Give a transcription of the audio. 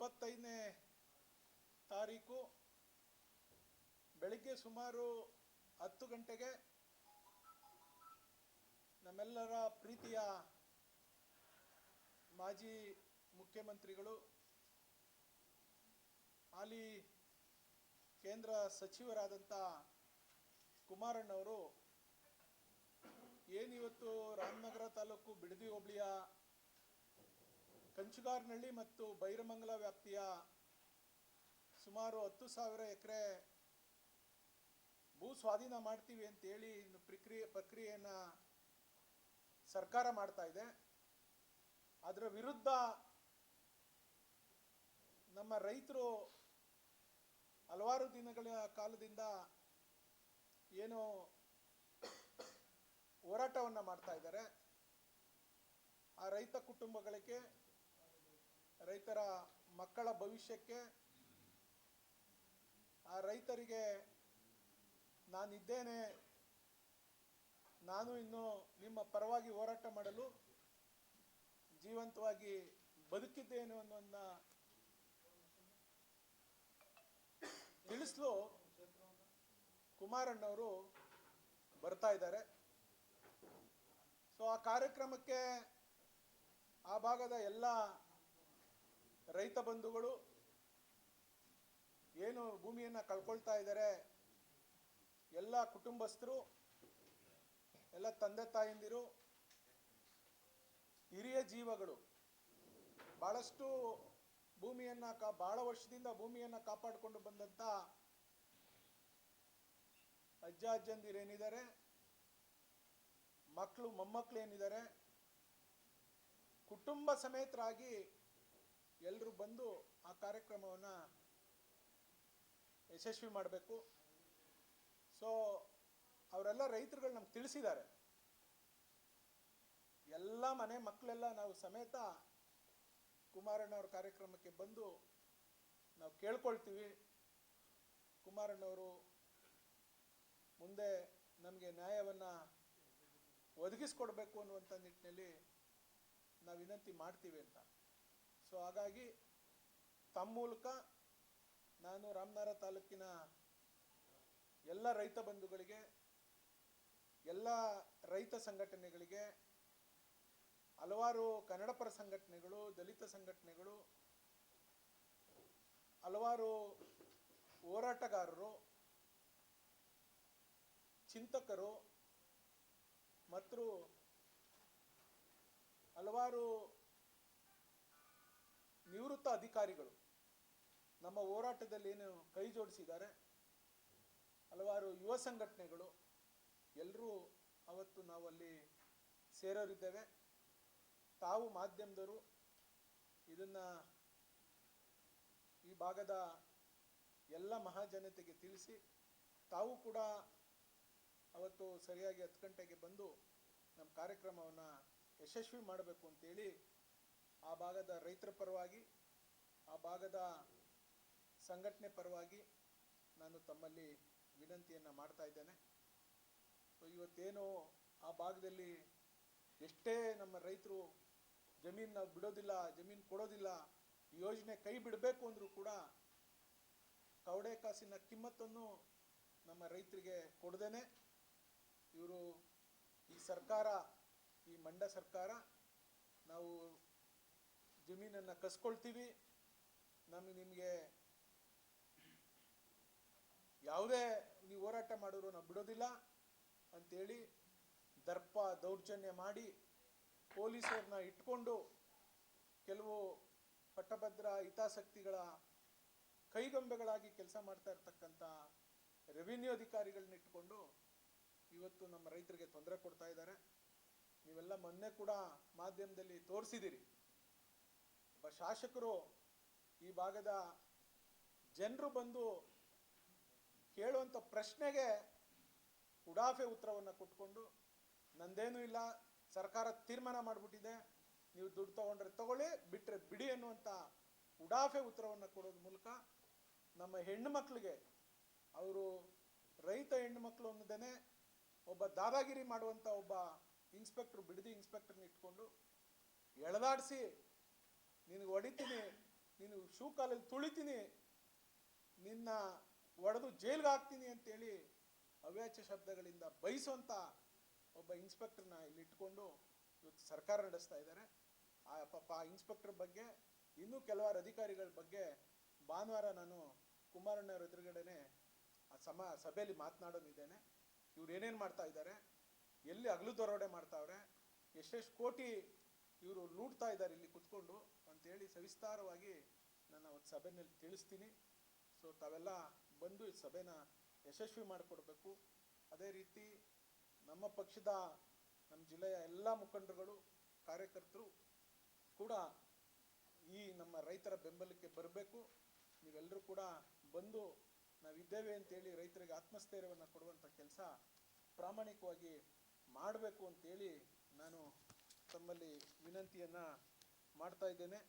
ಇಪ್ಪತ್ತೈದನೇ ತಾರೀಕು ಬೆಳಿಗ್ಗೆ ಸುಮಾರು ಹತ್ತು ಗಂಟೆಗೆ ನಮ್ಮೆಲ್ಲರ ಪ್ರೀತಿಯ ಮಾಜಿ ಮುಖ್ಯಮಂತ್ರಿಗಳು, ಹಾಲಿ ಕೇಂದ್ರ ಸಚಿವರಾದಂಥ ಕುಮಾರಣ್ಣವರು, ಏನಿವತ್ತು ರಾಮನಗರ ತಾಲೂಕು ಬಿಡದಿ ಹೋಬಳಿಯ ಕಂಚುಗಾರನಹಳ್ಳಿ ಮತ್ತು ಬೈರಮಂಗಲ ವ್ಯಾಪ್ತಿಯ ಸುಮಾರು ಹತ್ತು ಸಾವಿರ ಎಕರೆ ಭೂ ಸ್ವಾಧೀನ ಮಾಡ್ತೀವಿ ಅಂತೇಳಿ ಇನ್ನು ಪ್ರಕ್ರಿಯೆ, ಪ್ರಕ್ರಿಯೆಯನ್ನ ಸರ್ಕಾರ ಮಾಡ್ತಾ ಇದೆ. ಅದರ ವಿರುದ್ಧ ನಮ್ಮ ರೈತರು ಹಲವಾರು ದಿನಗಳ ಕಾಲದಿಂದ ಏನು ಹೋರಾಟವನ್ನು ಮಾಡ್ತಾ ಇದ್ದಾರೆ. ಆ ರೈತ ಕುಟುಂಬಗಳಿಗೆ ರೈತರ ಮಕ್ಕಳ ಭವಿಷ್ಯಕ್ಕೆ ಆ ರೈತರಿಗೆ ನಾನಿದ್ದೇನೆ. ನಾನು ಇನ್ನು ನಿಮ್ಮ ಪರವಾಗಿ ಹೋರಾಟ ಮಾಡಲು ಜೀವಂತವಾಗಿ ಬದುಕಿದ್ದೇನೆ ಅನ್ನೋದನ್ನ ತಿಳಿಸಲು ಕುಮಾರಣ್ಣವರು ಬರ್ತಾ ಇದ್ದಾರೆ. ಸೊ ಆ ಕಾರ್ಯಕ್ರಮಕ್ಕೆ ಆ ಭಾಗದ ಎಲ್ಲ ರೈತ ಬಂಧುಗಳು ಏನು ಭೂಮಿಯನ್ನು ಕಳ್ಕೊಳ್ತಾ ಇದ್ದಾರೆ, ಎಲ್ಲ ಕುಟುಂಬಸ್ಥರು, ಎಲ್ಲ ತಂದೆ ತಾಯಂದಿರು, ಹಿರಿಯ ಜೀವಗಳು ಭಾಳಷ್ಟು ಭೂಮಿಯನ್ನ ಕಾ ಭಾಳ ವರ್ಷದಿಂದ ಭೂಮಿಯನ್ನ ಕಾಪಾಡಿಕೊಂಡು ಬಂದಂಥ ಅಜ್ಜ ಅಜ್ಜಂದಿರು ಏನಿದ್ದಾರೆ ಮಕ್ಕಳು ಮೊಮ್ಮಕ್ಕಳು ಏನಿದ್ದಾರೆ, ಕುಟುಂಬ ಸಮೇತರಾಗಿ ಎಲ್ಲರೂ ಬಂದು ಆ ಕಾರ್ಯಕ್ರಮವನ್ನು ಯಶಸ್ವಿ ಮಾಡಬೇಕು. ಸೊ ಅವರೆಲ್ಲ ರೈತರುಗಳು ನಮ್ಗೆ ತಿಳಿಸಿದ್ದಾರೆ. ಎಲ್ಲ ಮನೆ ಮಕ್ಕಳೆಲ್ಲ ನಾವು ಸಮೇತ ಕುಮಾರಣ್ಣವ್ರ ಕಾರ್ಯಕ್ರಮಕ್ಕೆ ಬಂದು ನಾವು ಕೇಳ್ಕೊಳ್ತೀವಿ. ಕುಮಾರಣ್ಣವರು ಮುಂದೆ ನಮಗೆ ನ್ಯಾಯವನ್ನು ಒದಗಿಸ್ಕೊಡ್ಬೇಕು ಅನ್ನುವಂಥ ನಿಟ್ಟಿನಲ್ಲಿ ನಾವು ವಿನಂತಿ ಮಾಡ್ತೀವಿ ಅಂತ. ಸೊ ಹಾಗಾಗಿ ತಮ್ಮ ಮೂಲಕ ನಾನು ರಾಮನಗರ ತಾಲೂಕಿನ ಎಲ್ಲ ರೈತ ಬಂಧುಗಳಿಗೆ, ಎಲ್ಲ ರೈತ ಸಂಘಟನೆಗಳಿಗೆ, ಹಲವಾರು ಕನ್ನಡಪರ ಸಂಘಟನೆಗಳು, ದಲಿತ ಸಂಘಟನೆಗಳು, ಹಲವಾರು ಹೋರಾಟಗಾರರು, ಚಿಂತಕರು, ಮತ್ತು ಹಲವಾರು ನಿವೃತ್ತ ಅಧಿಕಾರಿಗಳು ನಮ್ಮ ಹೋರಾಟದಲ್ಲಿ ಏನು ಕೈ ಜೋಡಿಸಿದ್ದಾರೆ, ಹಲವಾರು ಯುವ ಸಂಘಟನೆಗಳು ಎಲ್ಲರೂ ಅವತ್ತು ನಾವು ಅಲ್ಲಿ ಸೇರೋರಿದ್ದೇವೆ. ತಾವು ಮಾಧ್ಯಮದವರು, ಇದನ್ನ ಈ ಭಾಗದ ಎಲ್ಲ ಮಹಾಜನತೆಗೆ ತಿಳಿಸಿ, ತಾವು ಕೂಡ ಅವತ್ತು ಸರಿಯಾಗಿ ಹತ್ತು ಗಂಟೆಗೆ ಬಂದು ನಮ್ಮ ಕಾರ್ಯಕ್ರಮವನ್ನು ಯಶಸ್ವಿ ಮಾಡಬೇಕು ಅಂತೇಳಿ ಆ ಭಾಗದ ರೈತರ ಪರವಾಗಿ ಆ ಭಾಗದ ಸಂಘಟನೆ ಪರವಾಗಿ ನಾನು ತಮ್ಮಲ್ಲಿ ವಿನಂತಿಯನ್ನು ಮಾಡ್ತಾ ಇದ್ದೇನೆ. ಇವತ್ತೇನು ಆ ಭಾಗದಲ್ಲಿ ಎಷ್ಟೇ ನಮ್ಮ ರೈತರು ಜಮೀನು ನಾವು ಬಿಡೋದಿಲ್ಲ, ಜಮೀನು ಕೊಡೋದಿಲ್ಲ, ಯೋಜನೆ ಕೈ ಬಿಡಬೇಕು ಅಂದರೂ ಕೂಡ ಕವಡೆ ಕಾಸಿನ ಕಿಮ್ಮತ್ತನ್ನು ನಮ್ಮ ರೈತರಿಗೆ ಕೊಡದೇನೆ. ಇವರು ಈ ಸರ್ಕಾರ, ಈ ಮಂಡ ಸರ್ಕಾರ ನಾವು ಜಮೀನನ್ನು ಕಸ್ಕೊಳ್ತೀವಿ. ನಮಗೆ ನಿಮಗೆ ಯಾವುದೇ ನೀವು ಹೋರಾಟ ಮಾಡಿದ್ರು ನಾವು ಬಿಡೋದಿಲ್ಲ ಅಂತೇಳಿ ದರ್ಪ ದೌರ್ಜನ್ಯ ಮಾಡಿ ಪೊಲೀಸರನ್ನ ಇಟ್ಕೊಂಡು ಕೆಲವು ಪಟ್ಟಭದ್ರ ಹಿತಾಸಕ್ತಿಗಳ ಕೈಗೊಂಬೆಗಳಾಗಿ ಕೆಲಸ ಮಾಡ್ತಾ ಇರ್ತಕ್ಕಂಥ ರೆವಿನ್ಯೂ ಅಧಿಕಾರಿಗಳನ್ನ ಇಟ್ಕೊಂಡು ಇವತ್ತು ನಮ್ಮ ರೈತರಿಗೆ ತೊಂದರೆ ಕೊಡ್ತಾ ಇದ್ದಾರೆ. ನೀವೆಲ್ಲ ಮೊನ್ನೆ ಕೂಡ ಮಾಧ್ಯಮದಲ್ಲಿ ತೋರಿಸಿದಿರಿ ಒಬ್ಬ ಶಾಸಕರು ಈ ಭಾಗದ ಜನರು ಬಂದು ಕೇಳುವಂಥ ಪ್ರಶ್ನೆಗೆ ಉಡಾಫೆ ಉತ್ತರವನ್ನು ಕೊಟ್ಕೊಂಡು, ನಂದೇನೂ ಇಲ್ಲ, ಸರ್ಕಾರ ತೀರ್ಮಾನ ಮಾಡಿಬಿಟ್ಟಿದೆ, ನೀವು ದುಡ್ಡು ತಗೊಂಡ್ರೆ ತಗೊಳ್ಳಿ ಬಿಟ್ಟರೆ ಬಿಡಿ ಅನ್ನುವಂಥ ಉಡಾಫೆ ಉತ್ತರವನ್ನು ಕೊಡೋದ್ರ ಮೂಲಕ ನಮ್ಮ ಹೆಣ್ಣು ಮಕ್ಕಳಿಗೆ ಅವರು ರೈತ ಹೆಣ್ಣು ಮಕ್ಕಳು ಅನ್ನೋದೇ ಒಬ್ಬ ದಾದಾಗಿರಿ ಮಾಡುವಂಥ ಒಬ್ಬ ಇನ್ಸ್ಪೆಕ್ಟ್ರು, ಬಿಡದಿ ಇನ್ಸ್ಪೆಕ್ಟರ್ನ ಇಟ್ಕೊಂಡು ಎಳೆದಾಡಿಸಿ, ನಿನಗೆ ಹೊಡಿತೀನಿ ನೀನು ಶೂ ಕಾಲಲ್ಲಿ ತುಳಿತೀನಿ, ನಿನ್ನ ಒಡೆದು ಜೈಲ್ಗೆ ಹಾಕ್ತೀನಿ ಅಂತೇಳಿ ಅವ್ಯಾಚ್ಯ ಶಬ್ದಗಳಿಂದ ಬಯಸುವಂಥ ಒಬ್ಬ ಇನ್ಸ್ಪೆಕ್ಟರ್ನ ಇಲ್ಲಿ ಇಟ್ಕೊಂಡು ಇವತ್ತು ಸರ್ಕಾರ ನಡೆಸ್ತಾ ಇದ್ದಾರೆ. ಆ ಪಾಪ ಆ ಇನ್ಸ್ಪೆಕ್ಟರ್ ಬಗ್ಗೆ ಇನ್ನೂ ಕೆಲವಾರು ಅಧಿಕಾರಿಗಳ ಬಗ್ಗೆ ಭಾನುವಾರ ನಾನು ಕುಮಾರಣ್ಣವ್ರ ಎದುರುಗಡೆನೆ ಆ ಸಮ, ಸಭೆಯಲ್ಲಿ ಮಾತನಾಡೋದಿದ್ದೇನೆ ಇವ್ರು ಏನೇನು ಮಾಡ್ತಾ ಇದ್ದಾರೆ, ಎಲ್ಲಿ ಹಗಲು ದರೋಡೆ ಮಾಡ್ತಾವ್ರೆ, ಎಷ್ಟೆಷ್ಟು ಕೋಟಿ ಇವರು ಲೂಟ್ತಾ ಇದ್ದಾರೆ ಇಲ್ಲಿ ಕುತ್ಕೊಂಡು ಅಂತೇಳಿ ಸವಿಸ್ತಾರವಾಗಿ ನಾನು ಒಂದು ಸಭೆನಲ್ಲಿ ತಿಳಿಸ್ತೀನಿ. ಸೊ ತಾವೆಲ್ಲ ಬಂದು ಈ ಸಭೆನ ಯಶಸ್ವಿ ಮಾಡಿಕೊಡ್ಬೇಕು. ಅದೇ ರೀತಿ ನಮ್ಮ ಪಕ್ಷದ, ನಮ್ಮ ಜಿಲ್ಲೆಯ ಎಲ್ಲ ಮುಖಂಡರುಗಳು, ಕಾರ್ಯಕರ್ತರು ಕೂಡ ಈ ನಮ್ಮ ರೈತರ ಬೆಂಬಲಕ್ಕೆ ಬರಬೇಕು. ನೀವೆಲ್ಲರೂ ಕೂಡ ಬಂದು ನಾವಿದ್ದೇವೆ ಅಂತೇಳಿ ರೈತರಿಗೆ ಆತ್ಮಸ್ಥೈರ್ಯವನ್ನು ಕೊಡುವಂಥ ಕೆಲಸ ಪ್ರಾಮಾಣಿಕವಾಗಿ ಮಾಡಬೇಕು ಅಂತೇಳಿ ನಾನು ತಮ್ಮಲ್ಲಿ ವಿನಂತಿಯನ್ನು ಮಾಡ್ತಾ ಇದ್ದೇನೆ.